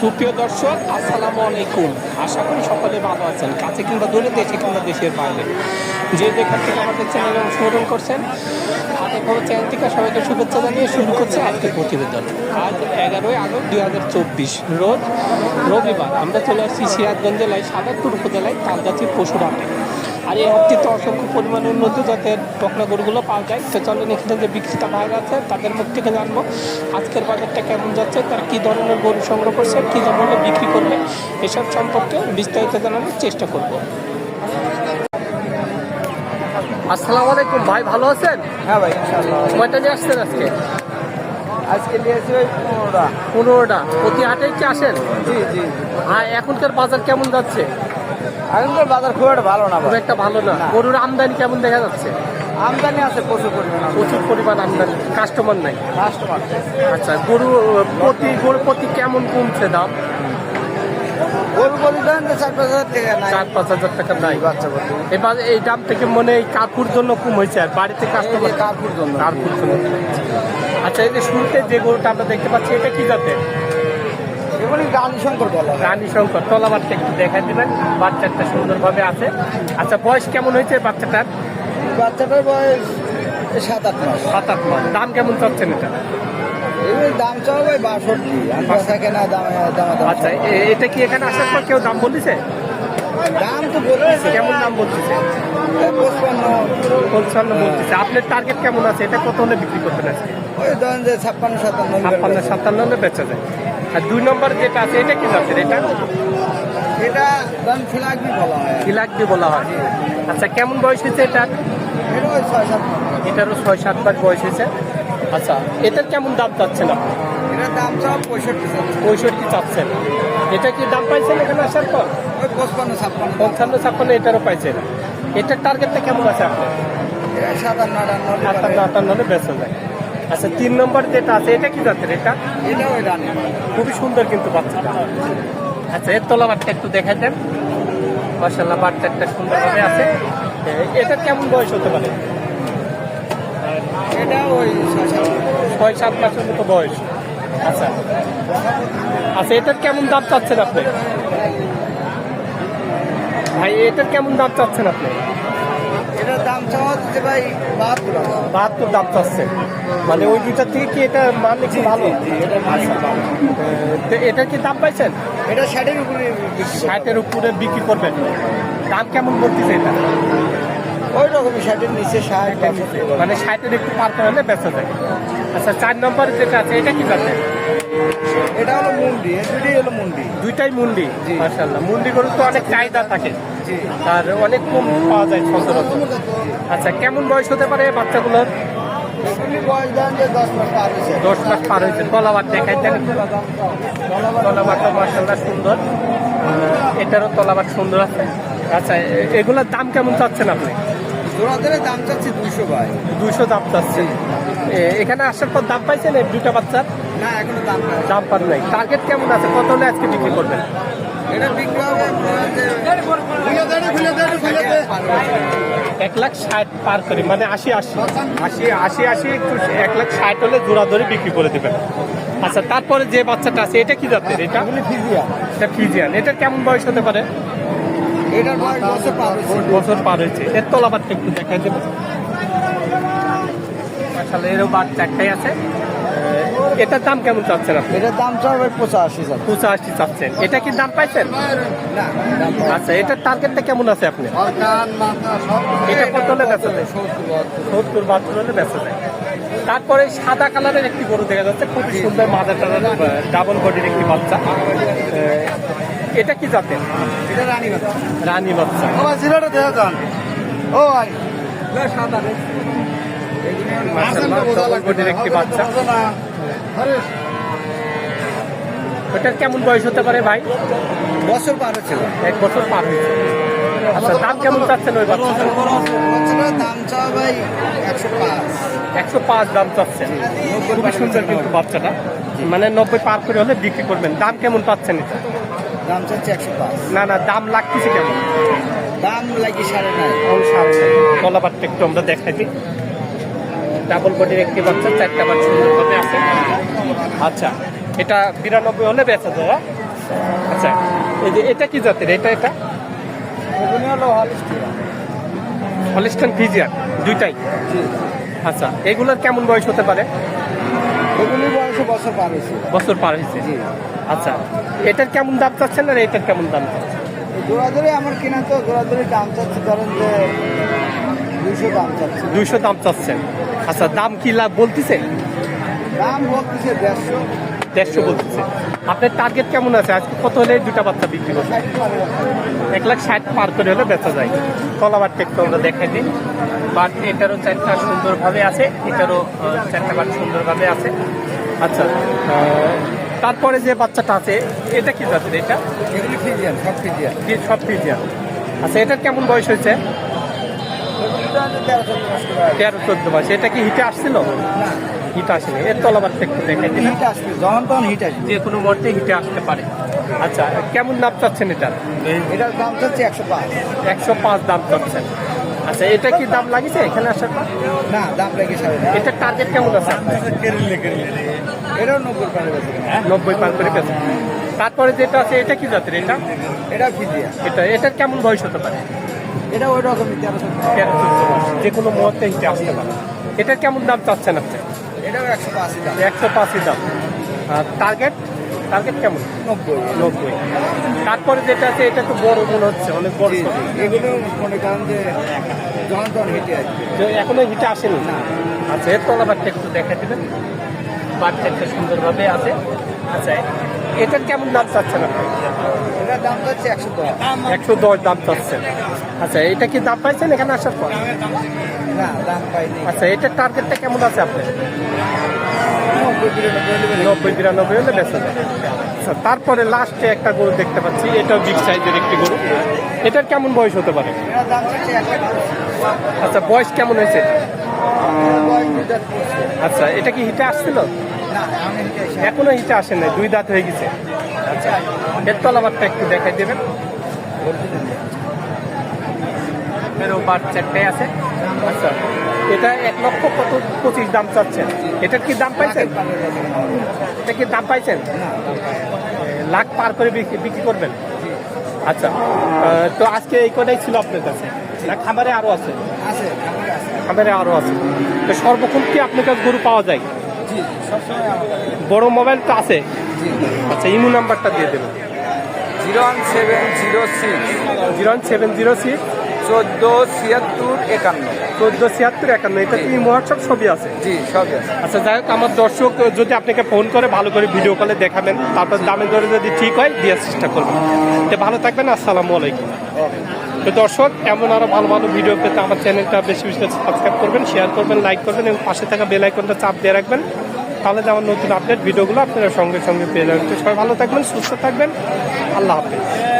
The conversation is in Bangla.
সুপ্রিয় দর্শক, আসসালামু আলাইকুম। আশা করি সকলে ভালো আছেন। কাছে কিংবা দূরে দেশে কিংবা দেশের বাইরে। যে যেখান থেকে আমাদের চ্যানেলে অনুসরণ করছেন, হাতে খবর চ্যানেল থেকে সবাইকে শুভেচ্ছা জানিয়ে শুরু করছে আজকের প্রতিবেদন। আজ এগারোই আগস্ট দুই হাজার চব্বিশ রোজ রবিবার আমরা চলে আসছি সিরাজগঞ্জ জেলায় সাদাতপুর উপজেলায় তালগাছি পশুর হাটে আর এই হাটটিতে অসংখ্য পরিমাণে উন্নত জাতের বকনা গরুগুলো পাওয়া যায়। তো চলেন এখানে যে বিক্রেতা ভাইরা আছে তাদের মুখ থেকে জানব আজকের বাজারটা কেমন যাচ্ছে তারা কী ধরনের গরু সংগ্রহ করছে কী ধরনের বিক্রি করবে এসব সম্পর্কে বিস্তারিত জানানোর চেষ্টা করব। আসসালামু আলাইকুম ভাই ভালো আছেন? হ্যাঁ ভাই কয়টা নিয়ে আসছেন আজকে? আজকে নিয়েছি ওই পনেরোটা। পনেরোটা। প্রতি হাটেই কি আসেন? জি জি। আর এখনকার বাজার কেমন যাচ্ছে? এখনকার বাজার খুব একটা ভালো না খুব একটা ভালো না। গরুর আমদানি কেমন দেখা যাচ্ছে? আমদানি আছে প্রচুর পরিমাণ। প্রচুর পরিমাণ আমদানি। কাস্টমার নাই। কাস্টমার আচ্ছা গরু প্রতি গরু প্রতি কেমন কমছে দাম? গরু গরু দেন চার পাঁচ হাজার টাকা নাই। চার পাঁচ হাজার টাকা নাই। বাচ্চা গরু। এবার এই দাম থেকে মনে কাকুর জন্য কম হয়েছে। আর বাড়িতে কাস্টমার কাকুর জন্য। কাকুর জন্য। আচ্ছা এই যে শুরুতে যে গরুটা আমরা দেখতে পাচ্ছি এটা কি জাতে এগুলি রানী শঙ্কর বলা হয়। শঙ্কর তলাবারটা একটু দেখা দিবেন বাচ্চাটা সুন্দরভাবে আছে। আচ্ছা বয়স কেমন হয়েছে বাচ্চাটার? বাচ্চাটার বয়স সাত আট মাস। সাত আট মাস। দাম কেমন চাচ্ছেন এটা? এগুলির দাম বাষট্টি। আমি দাম আচ্ছা এটা কি এখানে আসার পর কেউ দাম বলেছে দাম তো বলতেছে। কেমন দাম বলতেছে? পঞ্চান্ন বলতেছে। আপনার টার্গেট কেমন আছে? এটা কত হলে বিক্রি করতে ওই ধরেন যে ছাপ্পান্ন সাতান্ন। ছাপ্পান্ন সাতান্ন বেচা যায়। আর দুই নম্বর যেটা আছে এটা কি জাতের এটা? এটা ফিলাগবি বলা হয়। বলা হয়। আচ্ছা কেমন বয়স হয়েছে এটা? এটা ওই ছয় সাত মাস। এটারও ছয় সাত মাস বয়স হয়েছে। আচ্ছা এটার কেমন দাম চাচ্ছেন আপনি? এটার দাম চাও পঁয়ষট্টি পঁয়ষট্টি চাচ্ছেন। এটা কি দাম পাইছেন এখানে আসার পর? পঁচপান্ন ছাপ্পান্ন। পঞ্চান্ন ছাপ্পান্ন এটারও পাইছেন। এটার টার্গেটটা কেমন আছে আপনার? সাতান্ন আটান্ন। আটান্ন বেচা যায়। আচ্ছা তিন নম্বর যেটা আছে এটা কি জাতের এটা? এটা খুবই সুন্দর কিন্তু বাচ্চাটা। আচ্ছা এর তলা বাচ্চা একটু দেখাই দেন। মার্শাল্লাহ বাচ্চাটা সুন্দরভাবে আছে। এ- এটার কেমন বয়স হতে পারে? এটা ওই ছয় সাত ছয় সাত মাসের মতো বয়স। আচ্ছা। আচ্ছা এটার কেমন দাম চাচ্ছেন আপনি? ভাই এটার কেমন দাম চাচ্ছেন আপনি? এটার দাম চাওয়া হচ্ছে ভাই বাহাত্তর বাহাত্তর দাম চাচ্ছেন মানে ওই দুইটার থেকে কি এটা মান একটু ভালো? এটা তো এটার কি দাম পাইছেন? এটা ষাটের উপরে ষাটের উপরে বিক্রি করবেন। দাম কেমন বলতেছে এটা? ওই রকমই ষাটের নিচে ষাট মানে ষাটের একটু পার করে হলে বেচা যায়। আচ্ছা চার নম্বর যেটা আছে এটা কি জাতে এটা হলো মুন্ডি এই দুটোই হলো মুন্ডি। দুইটাই মুন্ডি। মার্শাল্লাহ মুন্ডি গরু তো অনেক চাহিদা থাকে। আর অনেক কম পাওয়া যায় সচরাচর আচ্ছা কেমন বয়স হতে পারে বাচ্চাগুলোর? দশ মাস পার হয়েছে। দশ তলাবার দেখাই দেন। তলাবারটা মার্শাল্লাহ সুন্দর। এটারও তলাবার সুন্দর আছে। আচ্ছা এগুলোর দাম কেমন চাচ্ছেন আপনি? দাম চাচ্ছি দুশো ভাই। দুইশো দাম এখানে আসার পর দাম পাইছেন দুইটা বাচ্চার? না এখনও দাম দাম পান নাই। টার্গেট কেমন আছে? কত হলে আজকে বিক্রি করবেন? এটা। এক লাখ ষাট পার করি মানে আশি আশি। আশি আশি আশি একটু এক লাখ ষাট হলে জোড়া ধরে বিক্রি করে দেবেন। আচ্ছা তারপরে যে বাচ্চাটা আছে এটা কি জাতের এটা? এগুলি ফিজিয়া এটা ফিজিয়ান। এটার কেমন বয়স হতে পারে? এটার বয়স বছর পার হয়েছে। বছর পার হয়েছে। এর তলাবারটা একটু দেখাই দেবেন আসলে এরও বাচ্চা একটাই আছে। এটার দাম কেমন চাচ্ছেন আপনি? এটার দাম চাও ভাই পঁচাশি পঁচাশি চাচ্ছেন। এটা কি দাম পাইছেন। আচ্ছা এটার টার্গেটটা কেমন আছে আপনি? কান মাথা সব এটা কত হলে বেচা যায়? সত্তর বাহাত্তর। হলে বেচা যায়। তারপরে সাদা কালারের একটি গরু দেখা যাচ্ছে। খুব সুন্দর মাদা টাদার ডাবল বডির একটি বাচ্চা। এটা কি জাতের? এটা রানী বাচ্চা। রানী বাচ্চা। ও ভাই জিরোটা দেখা যান। ও ভাই। সাদা একটি বাচ্চা। ওটার কেমন বয়স হতে পারে ভাই? বছর পার হচ্ছে এক বছর পার হয়েছে। আচ্ছা দাম কেমন চাচ্ছেন ওই বাচ্চাটা দাম চাওয়া ভাই একশো পাঁচ। একশো পাঁচ দাম চাচ্ছেন। খুবই সুন্দর কিন্তু বাচ্চাটা। মানে নব্বই পার করে হলে বিক্রি করবেন। দাম কেমন পাচ্ছেন এটা? দাম চাচ্ছে একশো পাঁচ। না না দাম লাগতেছে কেমন? দাম লাগি সাড়ে নয়। কলাবারটা একটু আমরা দেখাই দিই। ডাবল বডির একটি বাচ্চা চারটা বাচ্চা সুন্দরভাবে আছে। আচ্ছা এটা বিরানব্বই হলে বেচা যায় হ্যাঁ? আচ্ছা এই যে এটা কি জাতের? এটা এটা? হলিস্টান ফিজিয়ার দুইটাই? জি আচ্ছা এগুলোর কেমন বয়স হতে পারে? এগুলি বয়সে বছর পার হয়েছে। বছর পার হয়েছে? জি। আচ্ছা এটার কেমন দাম চাচ্ছেন আর এটার কেমন দাম? চাচ্ছেন জোড়াধরে আমার কিনা তো জোড়াধরে দাম চাচ্ছে ধরেন যে দুইশো দাম চাচ্ছে। দুইশো দাম চাচ্ছেন। আচ্ছা দাম কি লাভ বলতেছে? দাম বলতেছে দেড়শো। দেড়শো বলতেছে। আপনার টার্গেট কেমন আছে? আজকে কত হলে দুটা বাচ্চা বিক্রি পারে এক লাখ ষাট পার করে হলে বেচা যায়। কলাবারটা একটু আমরা দেখাই দিই। বাট এটারও চারটা সুন্দরভাবে আছে এটারও চারটা বাট সুন্দরভাবে আছে। আচ্ছা তারপরে যে বাচ্চাটা আছে এটা কি জাতের এটা? এগুলি ফিজিয়ান সব ফিজিয়ান সব ফিজিয়ান আচ্ছা এটার কেমন বয়স হয়েছে? তেরো চোদ্দ মাস এটা কি হিটে আসছিল? হিট আসেনি। এর তলাবারটা একটু দেখাই দিন। হিট আসবে যখন তখন হিট আসবে যে কোনো মুহূর্তে হিটে আসতে পারে। আচ্ছা কেমন দাম চাচ্ছেন এটার? এটার দাম চাচ্ছে একশো পাঁচ। একশো পাঁচ দাম চাচ্ছেন। আচ্ছা এটা কি দাম লাগিছে এখানে আসার পর? না দাম লেগে সাড়ে না। এটার টার্গেট কেমন আছে? এটাও নব্বই পারে গেছে। নব্বই পার করে তারপরে যেটা আছে এটা কি জাতের এটা? এটা ফিজিয়ান এটা এটার কেমন বয়স হতে পারে? এটা ওই রকমই। যে কোনো মুহূর্তে হিটে আসতে পারে। এটার কেমন দাম চাচ্ছেন আপনি? এটাও একশো পাঁচই দাম। একশো পাঁচই দাম। আর টার্গেট টার্গেট কেমন? নব্বই। নব্বই। তারপরে যেটা আছে এটা তো বড় মনে হচ্ছে অনেক বড়। এগুলো মনে করেন যে তখন হিটে আসবে। এখনও হিটে আসেনি? না। আচ্ছা এর তলাবারটা একটু দেখা দিবেন। বাচ্চাটা সুন্দরভাবে আছে। আচ্ছা এটার কেমন দাম চাচ্ছেন আপনি? এটার দাম চাচ্ছে একশো দশ। একশো দশ দাম চাচ্ছেন। আচ্ছা এটা কি দাম পাইছেন এখানে আসার পর? না দাম পাইনি। আচ্ছা এটার টার্গেটটা কেমন আছে আপনার? নব্বই বিরানব্বই হলে বেঁচে যায়। আচ্ছা তারপরে লাস্টে একটা গরু দেখতে পাচ্ছি এটাও বিগ সাইজের একটি গরু। এটার কেমন বয়স হতে পারে। আচ্ছা বয়স কেমন হয়েছে। আচ্ছা এটা কি হিটে আসছিল। এখনও হিটে আসে নাই দুই দাঁত হয়ে গেছে। আচ্ছা এর তলাবারটা একটু দেখাই দেবেন। চারটাই আছে। আচ্ছা এটা এক লক্ষ কত পঁচিশ দাম চাচ্ছেন? এটার কি দাম পাইছেন? এটা কি দাম পাইছেন। লাখ পার করে বিক্রি বিক্রি করবেন? আচ্ছা তো আজকে এই কটাই ছিল আপনার কাছে? না খামারে আরও আছে? আছে আমার আছে। খামারে আরও আছে। তো সর্বক্ষণ কি আপনার কাছে গরু পাওয়া যায়? বড় মোবাইল তো আছে। আচ্ছা ইমো নাম্বারটা দিয়ে দেবেন। Zero one seven zero six. Zero one seven zero six চোদ্দ ছিয়াত্তর একান্ন। চোদ্দ ছিয়াত্তর একান্ন এটা কি হোয়াটসঅ্যাপ ছবি আছে? জি সব আছে। আচ্ছা যাই হোক আমার দর্শক যদি আপনাকে ফোন করে ভালো করে ভিডিও কলে দেখাবেন তারপর দামে দরে যদি ঠিক হয় দেওয়ার চেষ্টা করবেন। তো ভালো থাকবেন আসসালামু আলাইকুম। তো দর্শক এমন আরও ভালো ভালো ভিডিও পেতে আমার চ্যানেলটা বেশি বেশি সাবস্ক্রাইব করবেন শেয়ার করবেন লাইক করবেন এবং পাশে থাকা বেল আইকনটা চাপ দিয়ে রাখবেন। তাহলে যেমন নতুন আপডেট ভিডিওগুলো আপনারা সঙ্গে সঙ্গে পেয়ে যাবেন। তো সবাই ভালো থাকবেন, সুস্থ থাকবেন। আল্লাহ হাফেজ।